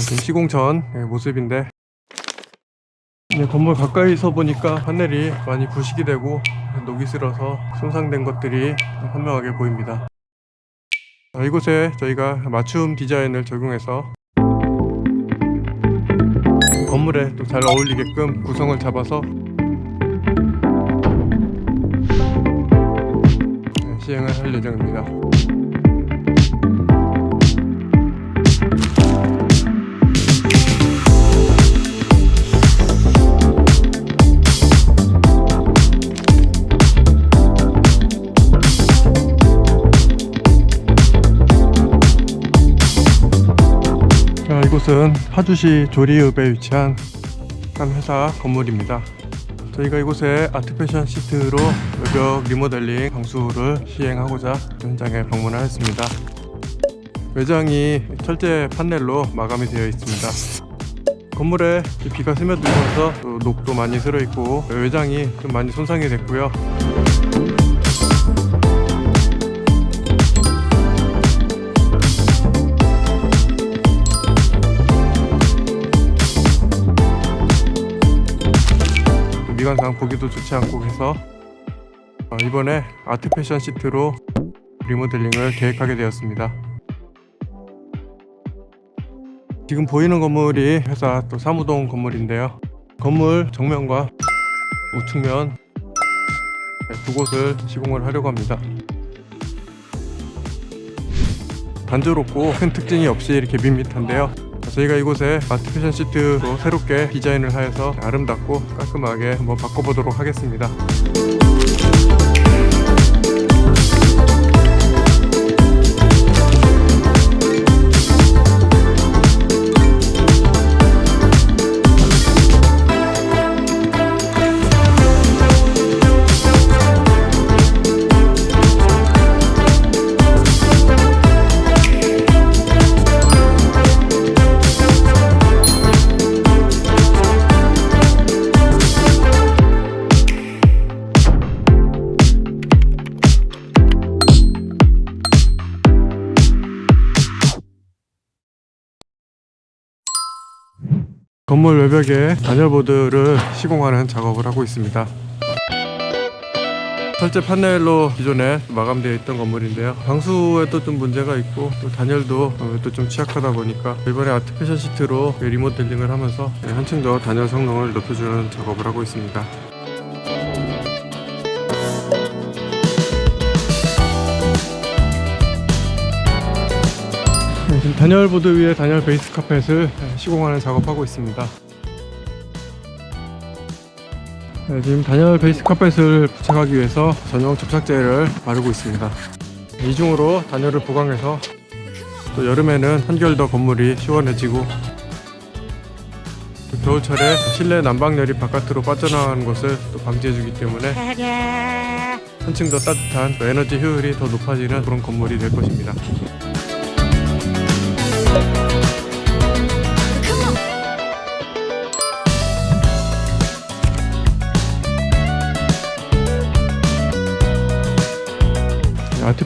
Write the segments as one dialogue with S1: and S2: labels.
S1: 지금 시공 전 예, 모습인데 네, 건물 가까이서 보니까 하늘이 많이 부식이 되고 녹이 슬어서 손상된 것들이 선명하게 보입니다. 자, 이곳에 저희가 맞춤 디자인을 적용해서 건물에 또 잘 어울리게끔 구성을 잡아서 네, 시행을 할 예정입니다. 이곳은 파주시 조리읍에 위치한 한 회사 건물입니다. 저희가 이곳에 아트패션 시트로 외벽 리모델링 방수를 시행하고자 현장에 방문하였습니다. 외장이 철제 판넬로 마감이 되어 있습니다. 건물에 비가 스며들면서 또 녹도 많이 슬어 있고 외장이 좀 많이 손상이 됐고요. 미관상 보기도 좋지 않고 해서 어, 이번에 아트 패션 시트로 리모델링을 계획하게 되었습니다. 지금 보이는 건물이 회사 또 사무동 건물인데요. 건물 정면과 우측면 네, 두 곳을 시공을 하려고 합니다. 단조롭고 큰 특징이 없이 이렇게 밋밋한데요. 저희가 이곳에 아트 패션 시트로 새롭게 디자인을 하여서 아름답고 깔끔하게 한번 바꿔보도록 하겠습니다. 건물 외벽에 단열보드를 시공하는 작업을 하고 있습니다. 철제 판넬로 기존에 마감되어 있던 건물인데요. 방수에도 좀 문제가 있고 또 단열도 또좀 취약하다 보니까 이번에 아트 패션 시트로 리모델링을 하면서 한층 더 단열 성능을 높여주는 작업을 하고 있습니다. 지금 단열 보드 위에 단열 베이스 카펫을 시공하는 작업하고 있습니다. 네, 지금 단열 베이스 카펫을 부착하기 위해서 전용 접착제를 바르고 있습니다. 이중으로 단열을 보강해서 또 여름에는 한결 더 건물이 시원해지고 또 겨울철에 실내 난방열이 바깥으로 빠져나가는 것을 또 방지해주기 때문에 한층 더 따뜻한 또 에너지 효율이 더 높아지는 그런 건물이 될 것입니다.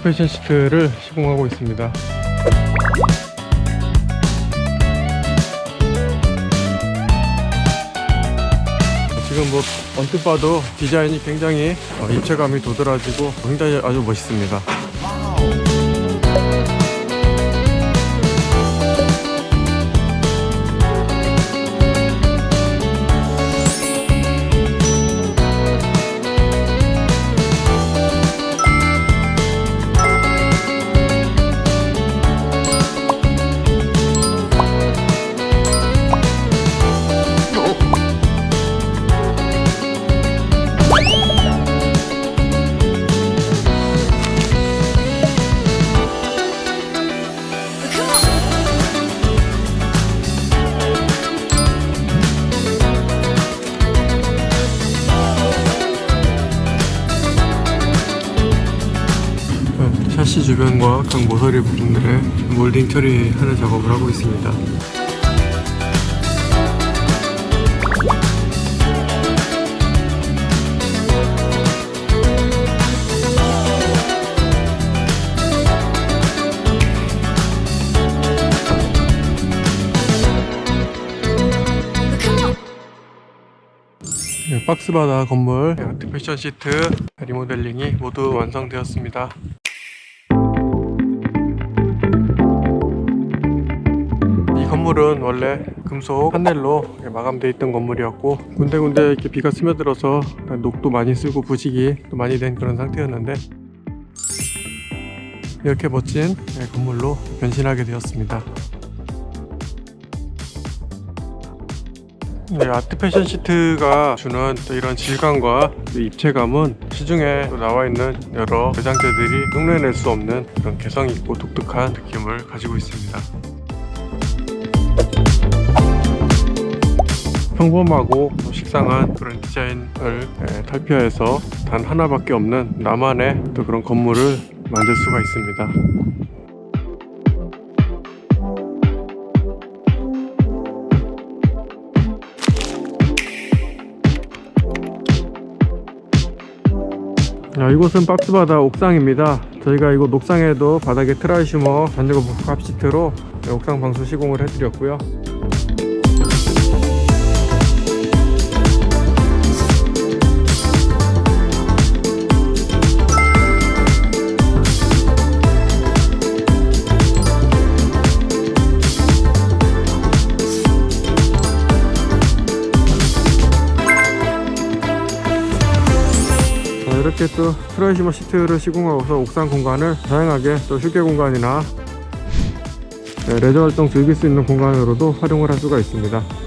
S1: 패션 시트를 시공하고 있습니다. 지금 뭐 언뜻 봐도 디자인이 굉장히 어, 입체감이 도드라지고 굉장히 아주 멋있습니다. 샤시 주변과 각 모서리 부분들의 몰딩 처리하는 작업을 하고 있습니다. 네, 박스바다 건물 아트 패션 시트 리모델링이 모두 완성되었습니다. 건물은 원래 금속 판넬로 마감되어 있던 건물이었고 군데군데 이렇게 비가 스며들어서 녹도 많이 쓰고 부식이 또 많이 된 그런 상태였는데 이렇게 멋진 건물로 변신하게 되었습니다. 네, 아트 패션 시트가 주는 또 이런 질감과 또 입체감은 시중에 또 나와 있는 여러 대장재들이 흉내낼 수 없는 그런 개성 있고 독특한 느낌을 가지고 있습니다. 평범하고 또 식상한 그런 디자인을 예, 탈피해서 단 하나밖에 없는 나만의 또 그런 건물을 만들 수가 있습니다. 자, 이곳은 박스바다 옥상입니다. 저희가 이곳 옥상에도 바닥에 트라이슈머 잔디고 복합 시트로 네, 옥상 방수 시공을 해드렸고요. 이렇게 또 트라이시머 시트를 시공하고서 옥상 공간을 다양하게 또 휴게 공간이나 네, 레저 활동 즐길 수 있는 공간으로도 활용을 할 수가 있습니다.